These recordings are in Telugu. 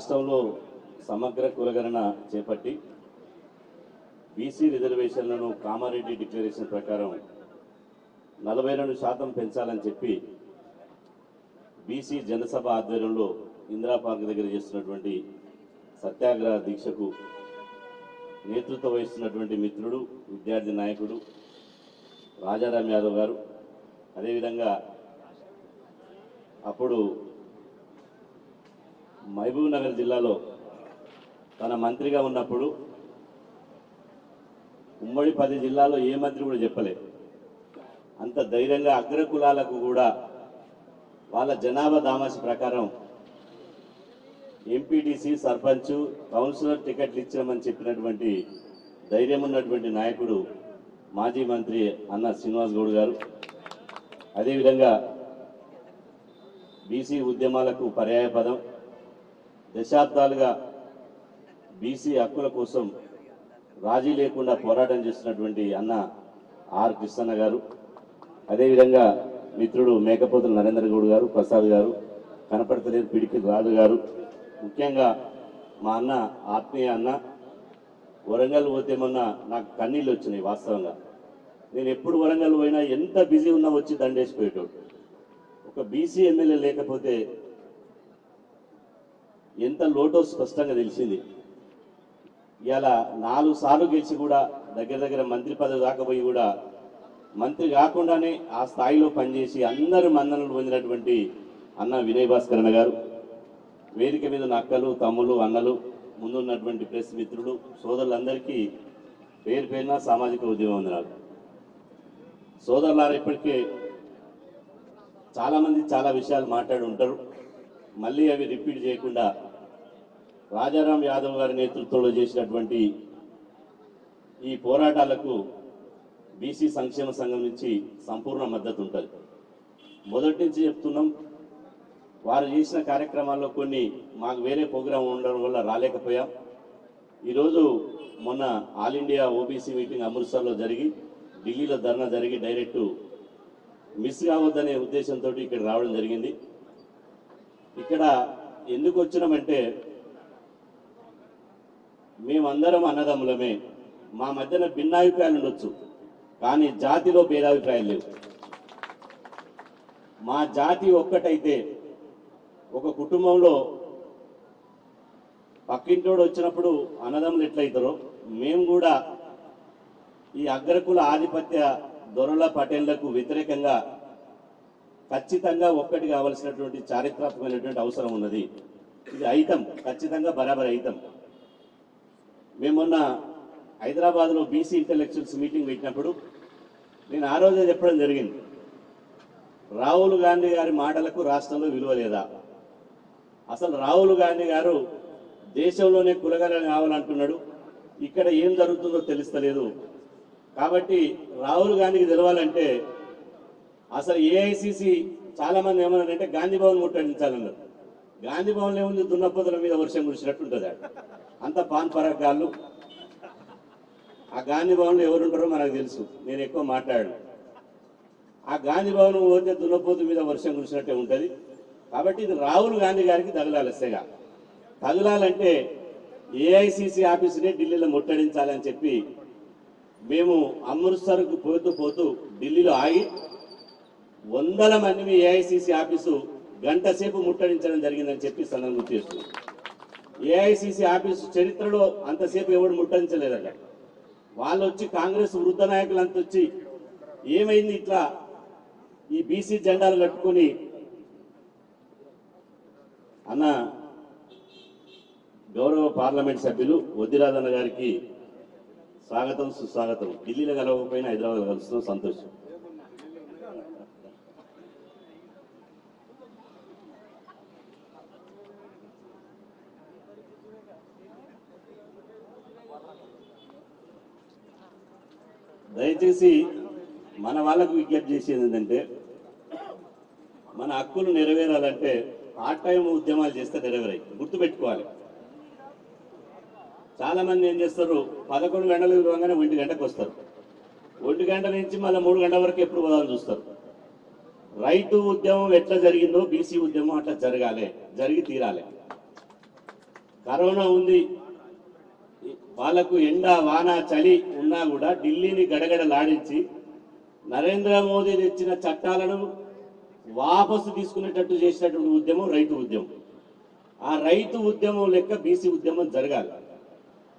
రాష్ట్రంలో సమగ్ర కులగణన చేపట్టి బీసీ రిజర్వేషన్లను కామారెడ్డి డిక్లరేషన్ ప్రకారం నలభై రెండు శాతం పెంచాలని చెప్పి బీసీ జనసభ ఆధ్వర్యంలో ఇందిరా పార్క్ దగ్గర చేస్తున్నటువంటి సత్యాగ్రహ దీక్షకు నేతృత్వం వహిస్తున్నటువంటి మిత్రుడు విద్యార్థి నాయకుడు రాజారాం యాదవ్ గారు. అదేవిధంగా అప్పుడు మహబూబ్ నగర్ జిల్లాలో తన మంత్రిగా ఉన్నప్పుడు ఉమ్మడి పది జిల్లాలో ఏ మంత్రి కూడా చెప్పలే. అంత ధైర్యంగా అగ్ర కులాలకు కూడా వాళ్ళ జనాభా దామాసి ప్రకారం ఎంపీటీసీ సర్పంచ్ కౌన్సిలర్ టికెట్లు ఇచ్చామని చెప్పినటువంటి ధైర్యం ఉన్నటువంటి నాయకుడు మాజీ మంత్రి అన్న శ్రీనివాస్ గౌడ్ గారు. అదేవిధంగా బీసీ ఉద్యమాలకు పర్యాయ పదం దశాబ్దాలుగా బీసీ హక్కుల కోసం రాజీ లేకుండా పోరాటం చేస్తున్నటువంటి అన్న ఆర్ కృష్ణన్న గారు అదేవిధంగా మిత్రుడు మేకపోతుల నరేంద్ర గౌడ్ గారు ప్రసాద్ గారు కనపడతలేదు పిడికి రాజు గారు ముఖ్యంగా మా అన్న ఆత్మీయ అన్న వరంగల్ పోతే మొన్న నాకు కన్నీళ్ళు వచ్చినాయి వాస్తవంగా. నేను ఎప్పుడు వరంగల్ పోయినా ఎంత బిజీ ఉన్నా వచ్చి దండేసిపోయేటోడు. ఒక బీసీ ఎమ్మెల్యే లేకపోతే ఎంత లోటో స్పష్టంగా తెలిసింది. ఇలా నాలుగు సార్లు గెలిచి కూడా దగ్గర దగ్గర మంత్రి పదవి దాకపోయి కూడా మంత్రి కాకుండానే ఆ స్థాయిలో పనిచేసి అందరు మన్ననలు పొందినటువంటి అన్న వినయ్ భాస్కరణ గారు వేదిక మీద ఉన్న అక్కలు తమ్ములు అన్నలు ముందున్నటువంటి ప్రెస్ మిత్రులు సోదరులందరికీ పేరు పేరున సామాజిక ఉద్యమం వందనాలు సోదరులారు ఇప్పటికే చాలామంది చాలా విషయాలు మాట్లాడి ఉంటారు. మళ్ళీ అవి రిపీట్ చేయకుండా రాజారాం యాదవ్ గారి నేతృత్వంలో చేసినటువంటి ఈ పోరాటాలకు బీసీ సంక్షేమ సంఘం నుంచి సంపూర్ణ మద్దతు ఉంటుంది. మొదటి నుంచి చెప్తున్నాం వారు చేసిన కార్యక్రమాల్లో కొన్ని మాకు వేరే ప్రోగ్రాం ఉండడం వల్ల రాలేకపోయాం. ఈరోజు మొన్న ఆల్ ఇండియా ఓబీసీ మీటింగ్ అమృత్సర్లో జరిగి ఢిల్లీలో ధర్నా జరిగి డైరెక్ట్ మిస్ కావద్దనే ఉద్దేశంతో ఇక్కడ రావడం జరిగింది. ఇక్కడ ఎందుకు వచ్చినామంటే మేమందరం అన్నదమ్ములమే. మా మధ్యన భిన్నాభిప్రాయాలు ఉండొచ్చు కానీ జాతిలో భేదాభిప్రాయాలు లేవు. మా జాతి ఒక్కటైతే ఒక కుటుంబంలో పక్కింటోడు వచ్చినప్పుడు అన్నదమ్ములు ఎట్లయితారో మేము కూడా ఈ అగ్రకుల ఆధిపత్య దొరల పటేళ్ళకు వ్యతిరేకంగా ఖచ్చితంగా ఒక్కటి కావలసినటువంటి చారిత్రాత్మకమైనటువంటి అవసరం ఉన్నది. ఇది అయితం ఖచ్చితంగా బరాబర్ అయితం మేము మొన్న హైదరాబాద్లో బీసీ ఇంటలెక్చువల్స్ మీటింగ్ పెట్టినప్పుడు నేను ఆ రోజే చెప్పడం జరిగింది. రాహుల్ గాంధీ గారి మాటలకు రాష్ట్రంలో విలువ లేదా? అసలు రాహుల్ గాంధీ గారు దేశంలోనే కులగలని కావాలంటున్నాడు. ఇక్కడ ఏం జరుగుతుందో తెలుస్తలేదు. కాబట్టి రాహుల్ గాంధీకి తెలవాలంటే అసలు ఏఐసిసి చాలామంది ఏమన్నారంటే గాంధీ భవన్ ముట్టడించాలన్నారు. గాంధీ భవన్లో ఉంది దున్నపోతుల మీద వర్షం కురిసినట్టు ఉంటుంది అక్కడ. అంత పాన్ పరగాళ్ళు ఆ గాంధీ భవన్లో ఎవరుంటారో మనకు తెలుసు. నేను ఎక్కువ మాట్లాడను. ఆ గాంధీ భవన్ పోతే దున్నపోతు మీద వర్షం కురిసినట్టే ఉంటుంది. కాబట్టి ఇది రాహుల్ గాంధీ గారికి తగలాలి సెగా తగలాలంటే ఏఐసిసి ఆఫీసునే ఢిల్లీలో ముట్టడించాలని చెప్పి మేము అమృత్సర్కు పోతూ పోతూ ఢిల్లీలో ఆగి వందల మంది ఏఐసిసి ఆఫీసు గంట సేపు ముట్టడించడం జరిగిందని చెప్పి సందర్భం గుర్తు చేస్తున్నాం ఏఐసిసి ఆఫీసు చరిత్రలో అంతసేపు ఎవడు ముట్టడించలేదట. వాళ్ళు వచ్చి కాంగ్రెస్ వృద్ధ నాయకులు అంత వచ్చి ఏమైంది ఇట్లా ఈ బీసీ జెండాలు కట్టుకొని? అన్న గౌరవ పార్లమెంట్ సభ్యులు వద్దిరాజన్న గారికి స్వాగతం సుస్వాగతం. ఢిల్లీలో కలవకపోయినా హైదరాబాద్ కలుస్తున్నాం సంతోషం. దయచేసి మన వాళ్ళకు విజ్ఞప్తి చేసేది ఏంటంటే మన హక్కులు నెరవేరాలంటే పార్ట్ టైం ఉద్యమాలు చేస్తే నెరవేరాయి గుర్తుపెట్టుకోవాలి. చాలా మంది ఏం చేస్తారు పదకొండు గంటలు ఇవ్వగానే ఒంటి గంటకు వస్తారు. ఒంటి గంట నుంచి మళ్ళీ మూడు గంటల వరకు ఎప్పుడు పోదామని చూస్తారు. రైతు ఉద్యమం ఎట్లా జరిగిందో బీసీ ఉద్యమం అట్లా జరగాలి జరిగి తీరాలి. కరోనా ఉంది వాళ్ళకు ఎండ వాన చలి ఉన్నా కూడా ఢిల్లీని గడగడలాడించి నరేంద్ర మోదీ తెచ్చిన చట్టాలను వాపసు తీసుకునేటట్టు చేసినటువంటి ఉద్యమం రైతు ఉద్యమం. ఆ రైతు ఉద్యమం లెక్క బీసీ ఉద్యమం జరగాలి.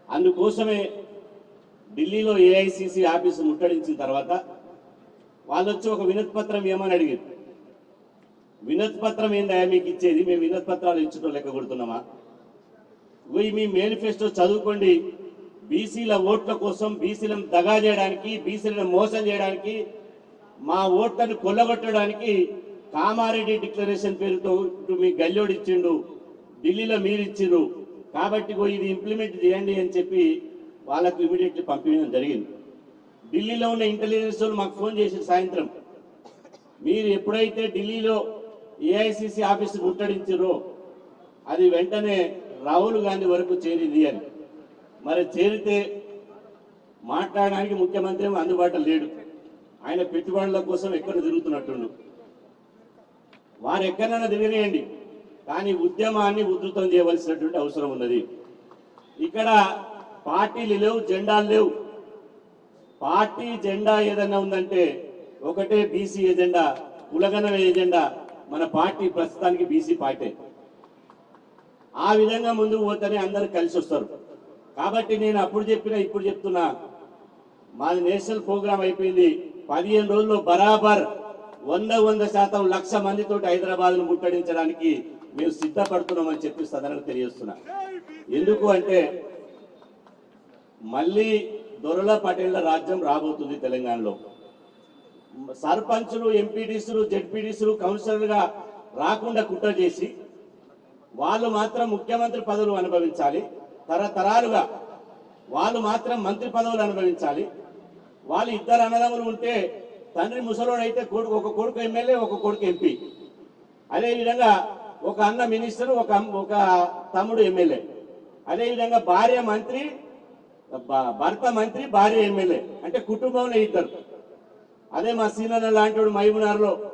అందుకోసమే ఢిల్లీలో ఏఐసిసి ఆఫీసు ముట్టడించిన తర్వాత వాళ్ళు వచ్చి ఒక వినత్పత్రం ఏమని అడిగారు? వినత్పత్రం ఏందా మీకు ఇచ్చేది? మేము వినత్పత్రాలు పత్రాలు లెక్క కొడుతున్నామా? పోయి మీ మేనిఫెస్టో చదువుకోండి. బీసీల ఓట్ల కోసం బీసీలను దగా చేయడానికి బీసీలను మోసం చేయడానికి మా ఓట్లను కొల్లగొట్టడానికి కామారెడ్డి డిక్లరేషన్ పేరుతో మీ గల్లోడు ఇచ్చిండు ఢిల్లీలో మీరు ఇచ్చిండ్రు కాబట్టి ఇది ఇంప్లిమెంట్ చేయండి అని చెప్పి వాళ్ళకు ఇమీడియట్లీ పంపించడం జరిగింది. ఢిల్లీలో ఉన్న ఇంటెలిజెన్స్ వాళ్ళు మాకు ఫోన్ చేసి సాయంత్రం. మీరు ఎప్పుడైతే ఢిల్లీలో ఏఐసిసి ఆఫీస్ ముట్టడించారో అది వెంటనే రాహుల్ గాంధీ వరకు చేరింది అని. మరి చేరితే మాట్లాడడానికి ముఖ్యమంత్రి అందుబాటులో లేడు. ఆయన పెట్టుబడుల కోసం ఎక్కడ తిరుగుతున్నట్టుండు. వారు ఎక్కడైనా తిరగనియండి కానీ ఉద్యమాన్ని ఉధృతం చేయవలసినటువంటి అవసరం ఉన్నది. ఇక్కడ పార్టీలు లేవు జెండాలు లేవు. పార్టీ జెండా ఏదైనా ఉందంటే ఒకటే బీసీ ఎజెండా కులగన ఎజెండా మన పార్టీ ప్రస్తుతానికి బీసీ పార్టీ. ఆ విధంగా ముందుకు పోతేనే అందరు కలిసి వస్తారు కాబట్టి నేను అప్పుడు చెప్పిన ఇప్పుడు చెప్తున్నా. మాది నేషనల్ ప్రోగ్రామ్ అయిపోయింది. పదిహేను రోజుల్లో బరాబర్ వంద వంద శాతం లక్ష మందితో హైదరాబాద్ను ముట్టడించడానికి మేము సిద్ధపడుతున్నామని చెప్పి సదనకు తెలియజేస్తున్నా. ఎందుకు అంటే మళ్ళీ దొరల పటేళ్ళ రాజ్యం రాబోతుంది తెలంగాణలో. సర్పంచులు ఎంపీడీసులు జెడ్పీటీసీలు కౌన్సిలర్గా రాకుండా కుట్ర చేసి వాళ్ళు మాత్రం ముఖ్యమంత్రి పదవులు అనుభవించాలి. తరతరాలుగా వాళ్ళు మాత్రం మంత్రి పదవులు అనుభవించాలి. వాళ్ళు ఇద్దరు అన్నదమ్ములు ఉంటే తండ్రి ముసలోడు అయితే కొడుకు ఒక కొడుకు ఎమ్మెల్యే ఒక కొడుకు ఎంపీ. అదేవిధంగా ఒక అన్న మినిస్టర్ ఒక ఒక తమ్ముడు ఎమ్మెల్యే. అదేవిధంగా భార్య మంత్రి భ- భర్త మంత్రి భార్య ఎమ్మెల్యే. అంటే కుటుంబంలో ఇద్దరు. అదే మా సీనన్న లాంటి మైమునార్లో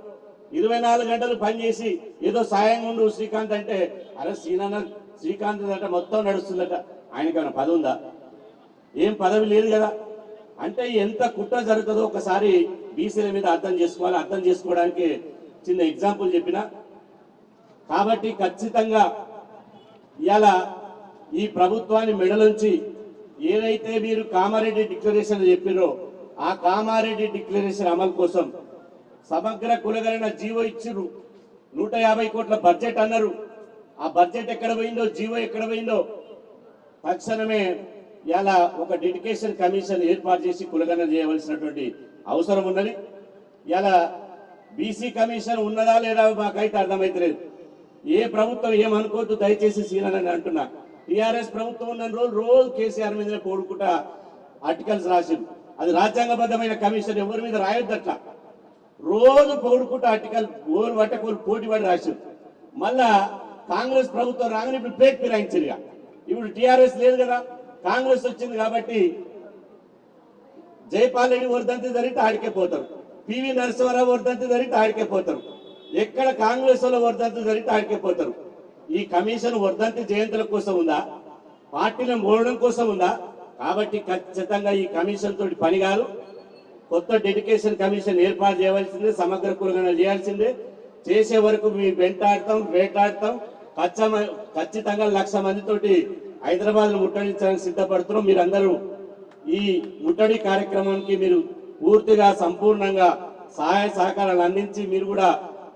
ఇరవై నాలుగు గంటలు పనిచేసి ఏదో సాయం ఉండు శ్రీకాంత్ అంటే అరే సీనన్న శ్రీకాంత్ అంటే మొత్తం నడుస్తుందట. ఆయనకైనా పదవి ఉందా ఏం పదవి లేదు కదా. అంటే ఎంత కుట్ర జరుగుతుందో ఒకసారి బీసీల మీద అర్థం చేసుకోవాలి. అర్థం చేసుకోవడానికి చిన్న ఎగ్జాంపుల్ చెప్పిన. కాబట్టి ఖచ్చితంగా ఇవాళ ఈ ప్రభుత్వాన్ని మెడలుంచి ఏదైతే మీరు కామారెడ్డి డిక్లరేషన్ చెప్పిరో ఆ కామారెడ్డి డిక్లరేషన్ అమలు కోసం సమగ్ర కులగలిన జీవో ఇచ్చిరు నూట యాభై కోట్ల బడ్జెట్ అన్నారు. ఆ బడ్జెట్ ఎక్కడ పోయిందో జీవో ఎక్కడ పోయిందో తక్షణమే ఇలా ఒక డెడికేషన్ కమిషన్ ఏర్పాటు చేసి కులగన చేయవలసినటువంటి అవసరం ఉన్నది. ఇలా బీసీ కమిషన్ ఉన్నదా లేదా మాకైతే అర్థమైతలేదు. ఏ ప్రభుత్వం ఏమనుకోవద్దు దయచేసి సీనని అంటున్నా. టీఆర్ఎస్ ప్రభుత్వం ఉన్న రోజు రోజు కేసీఆర్ మీద కోరుకుంటా ఆర్టికల్స్ రాసింది అది రాజ్యాంగబద్ధమైన కమిషన్ ఎవరి మీద రాయొద్దు అట్లా రోజు పొగుడుకుంటూ ఆర్టికల్ ఓరు పట్టకోలు పోటీ పడి రాసింది మళ్ళా కాంగ్రెస్ ప్రభుత్వం రాగానే ఇప్పుడు పేక్ ఫిరాయించారుగా ఇప్పుడు టిఆర్ఎస్ లేదు కదా కాంగ్రెస్ వచ్చింది కాబట్టి జైపాల్ రెడ్డి వర్ధంతి జరిగితే ఆడికే పోతారు. పివి నరసింహారావు వర్ధంతి జరిగితే ఆడికే పోతారు. ఎక్కడ కాంగ్రెస్ వాళ్ళ వర్ధంతి జరిగితే ఆడికే పోతారు? ఈ కమిషన్ వర్ధంతి జయంతుల కోసం ఉందా? పార్టీలను మోడడం కోసం ఉందా? కాబట్టి ఖచ్చితంగా ఈ కమిషన్ తోటి పని కాదు. కొత్త డెడికేషన్ కమిషన్ ఏర్పాటు చేయవలసిందే సమగ్ర కులగణన చేయాల్సిందే. చేసే వరకు మేము వెంటాడతాం వేటాడతాం. ఖచ్చితంగా లక్ష మందితోటి హైదరాబాద్ ముట్టడించడానికి సిద్ధపడుతున్నాం. మీరందరూ ఈ ముట్టడి కార్యక్రమానికి మీరు పూర్తిగా సంపూర్ణంగా సహాయ సహకారాలు అందించి మీరు కూడా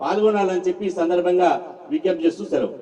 పాల్గొనాలని చెప్పి ఈ సందర్భంగా విజ్ఞప్తి చేస్తూ సెలవు.